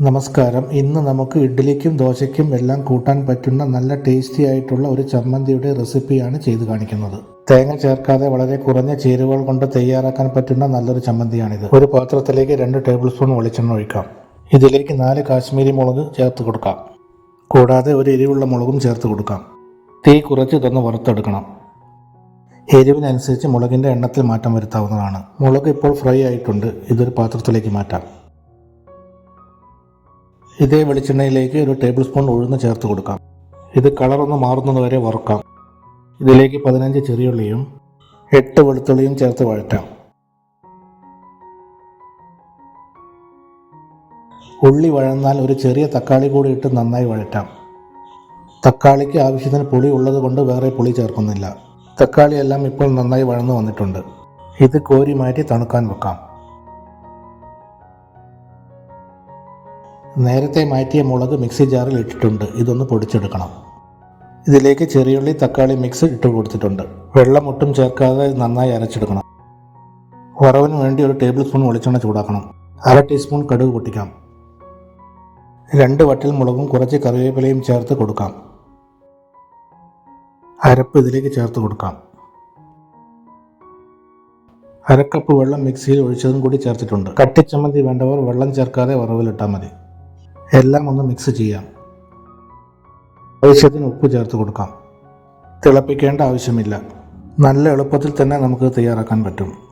നമസ്കാരം. ഇന്ന് നമുക്ക് ഇഡ്ഡലിക്കും ദോശയ്ക്കും എല്ലാം കൂട്ടാൻ പറ്റുന്ന നല്ല ടേസ്റ്റി ആയിട്ടുള്ള ഒരു ചമ്മന്തിയുടെ റെസിപ്പിയാണ് ചെയ്തു കാണിക്കുന്നത്. തേങ്ങ ചേർക്കാതെ വളരെ കുറഞ്ഞ ചേരുവകൾ കൊണ്ട് തയ്യാറാക്കാൻ പറ്റുന്ന നല്ലൊരു ചമ്മന്തിയാണിത്. ഒരു പാത്രത്തിലേക്ക് രണ്ട് ടേബിൾ സ്പൂൺ വെളിച്ചെണ്ണ ഒഴിക്കാം. ഇതിലേക്ക് നാല് കാശ്മീരി മുളക് ചേർത്ത് കൊടുക്കാം. കൂടാതെ ഒരു എരിവുള്ള മുളകും ചേർത്ത് കൊടുക്കാം. തീ കുറച്ച് ഇതൊന്ന് വറുത്തെടുക്കണം. എരിവിനനുസരിച്ച് മുളകിന്റെ എണ്ണത്തിൽ മാറ്റം വരുത്താവുന്നതാണ്. മുളക് ഇപ്പോൾ ഫ്രൈ ആയിട്ടുണ്ട്. ഇതൊരു പാത്രത്തിലേക്ക് മാറ്റാം. ഇതേ വെളിച്ചെണ്ണയിലേക്ക് ഒരു ടേബിൾ സ്പൂൺ ഉഴുന്ന് ചേർത്ത് കൊടുക്കാം. ഇത് കളറൊന്ന് മാറുന്നത് വരെ വറുക്കാം. ഇതിലേക്ക് പതിനഞ്ച് ചെറിയുള്ളിയും എട്ട് വെളുത്തുള്ളിയും ചേർത്ത് വഴറ്റാം. ഉള്ളി വഴന്നാൽ ഒരു ചെറിയ തക്കാളി കൂടി ഇട്ട് നന്നായി വഴറ്റാം. തക്കാളിക്ക് ആവശ്യത്തിന് പുളി ഉള്ളത് കൊണ്ട് വേറെ പുളി ചേർക്കുന്നില്ല. തക്കാളിയെല്ലാം ഇപ്പോൾ നന്നായി വഴന്നു വന്നിട്ടുണ്ട്. ഇത് കോരി മാറ്റി തണുക്കാൻ വെക്കാം. നേരത്തെ മാറ്റിയ മുളക് മിക്സി ജാറിൽ ഇട്ടിട്ടുണ്ട്. ഇതൊന്ന് പൊടിച്ചെടുക്കണം. ഇതിലേക്ക് ചെറിയുള്ളി തക്കാളി മിക്സ് ഇട്ട് കൊടുത്തിട്ടുണ്ട്. വെള്ളം ഒട്ടും ചേർക്കാതെ നന്നായി അരച്ചെടുക്കണം. വറവിന് വേണ്ടി ഒരു ടേബിൾ സ്പൂൺ വെളിച്ചെണ്ണ ചൂടാക്കണം. അര ടീസ്പൂൺ കടുക് പൊട്ടിക്കാം. രണ്ട് വട്ടൽ മുളകും കുറച്ച് കറിവേപ്പിലയും ചേർത്ത് കൊടുക്കാം. അരപ്പ് ഇതിലേക്ക് ചേർത്ത് കൊടുക്കാം. അരക്കപ്പ് വെള്ളം മിക്സിയിൽ ഒഴിച്ചതും കൂടി ചേർത്തിട്ടുണ്ട്. കട്ടിച്ചമ്മന്തി വേണ്ടവർ വെള്ളം ചേർക്കാതെ വറവിലിട്ടാൽ മതി. എല്ലാം ഒന്ന് മിക്സ് ചെയ്യാം. ആവശ്യത്തിന് ഉപ്പ് ചേർത്ത് കൊടുക്കാം. തിളപ്പിക്കേണ്ട ആവശ്യമില്ല. നല്ല എളുപ്പത്തിൽ തന്നെ നമുക്ക് തയ്യാറാക്കാൻ പറ്റും.